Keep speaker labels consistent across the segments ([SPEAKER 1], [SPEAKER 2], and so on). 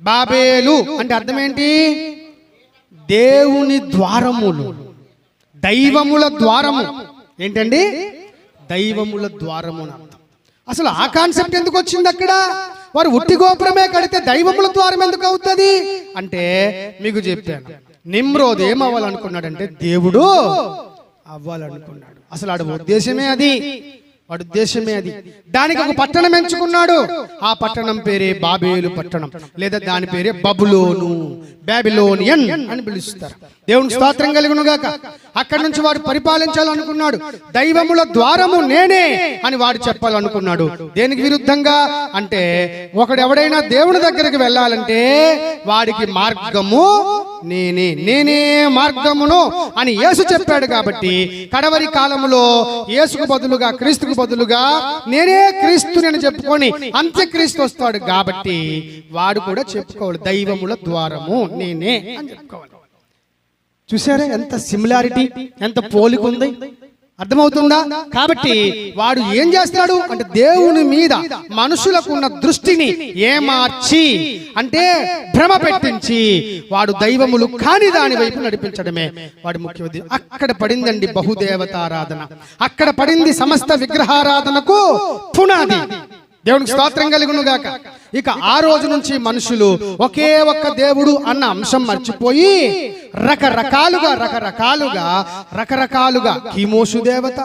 [SPEAKER 1] బాబేలు అంటే అర్థం ఏంటి దేవుని ద్వారములు దైవముల ద్వారము. ఏంటండి? దైవముల ద్వారము అర్థం. అసలు ఆ కాన్సెప్ట్ ఎందుకు వచ్చింది అక్కడ? వారు ఉట్టి గోపురమే కడితే దైవముల ద్వారం ఎందుకు అవుతుంది? అంటే మీకు చెప్పాను నిమ్రోద్ ఏమవ్వాలనుకున్నాడంటే అవ్వాలనుకున్నాడంటే దేవుడు అవ్వాలనుకున్నాడు. అసలు ఆడ ఉద్దేశమే అది. వాడు దేశమే అది. దానికి ఒక పట్టణం ఎంచుకున్నాడు. ఆ పట్టణం పేరే బాబేలు పట్టణం. లేదా దాని పేరే బబులోను. బాబిలోనియన్ అని పిలుస్తారు. దేవుని స్తోత్రం కలిగిన గాక అక్కడి నుంచి వాడు పరిపాలించాలనుకున్నాడు. దైవముల ద్వారము నేనే అని వాడు చెప్పాలనుకున్నాడు. దేనికి విరుద్ధంగా? అంటే ఒకడెవడైనా దేవుని దగ్గరికి వెళ్ళాలంటే వాడికి మార్గము నేనే నేనే మార్గమును అని యేసు చెప్పాడు కాబట్టి కడవరి కాలంలో యేసుకు బదులుగా క్రీస్తుకు బదులుగా నేనే క్రీస్తుని అని చెప్పుకొని అంత్యక్రీస్తు వస్తాడు కాబట్టి వాడు కూడా చెప్పుకోవాలి దైవముల ద్వారము నేనే అని చెప్పుకోవాలి. చూసారా ఎంత సిమిలారిటీ ఎంత పోలిక ఉంది? అర్థమవుతుందా? కాబట్టి వాడు ఏం చేస్తాడు? అంటే దేవుని మీద మనుషులకు ఉన్న దృష్టిని ఏమార్చి అంటే భ్రమ పెట్టించి వాడు దైవములు కాని దాని వైపు నడిపించడమే. వాడి ముఖ్య ఉద్దేశం అక్కడ పడిందండి బహుదేవతారాధన అక్కడ పడింది సమస్త విగ్రహారాధనకు పునాది. దేవునికి స్తోత్రం కలుగును గాక ఇక ఆ రోజు నుంచి మనుషులు ఒకే ఒక్క దేవుడు అన్న అంశం మర్చిపోయి రకరకాలుగా రకరకాలుగా రకరకాలుగా కీమోషు దేవత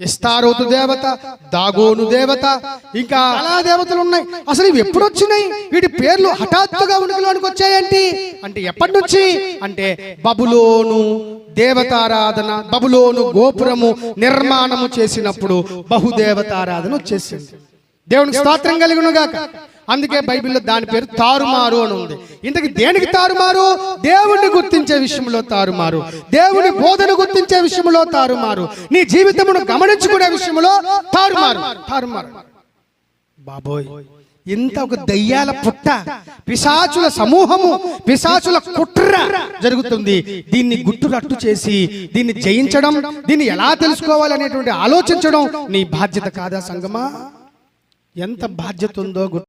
[SPEAKER 1] ఇస్తారోతు దేవత దాగోను దేవత ఇంకా చాలా దేవతలు ఉన్నాయి. అసలు ఇవి ఎప్పుడు వచ్చినాయి? వీటి పేర్లు హఠాత్తుగా ఉనికిలోనికి వచ్చాయంటి? అంటే ఎప్పటి నుంచి? అంటే బబులోను దేవతారాధన బబులోను గోపురము నిర్మాణము చేసినప్పుడు బహుదేవతారాధన వచ్చేసింది. దేవునికి స్తోత్రం కలిగిన గాక అందుకే బైబిల్లో దాని పేరు తారుమారు అని ఉంది. ఇంతకి దేనికి తారుమారు? దేవుణ్ణి గుర్తించే విషయంలో తారుమారు. దేవుని బోధన గుర్తించే విషయంలో తారుమారు. నీ జీవితమును గమనించుకునే విషయంలో తారుమారు. తారుమారు. బాబోయ్ ఇంత ఒక దయ్యాల పుట్ట పిశాచుల సమూహము పిశాచుల కుట్ర జరుగుతుంది. దీన్ని గుట్టురట్టు చేసి దీన్ని జయించడం దీన్ని ఎలా తెలుసుకోవాలి అనేటువంటి ఆలోచించడం నీ బాధ్యత కాదా సంగమా? ఎంత బాధ్యత ఉందో గుర్తు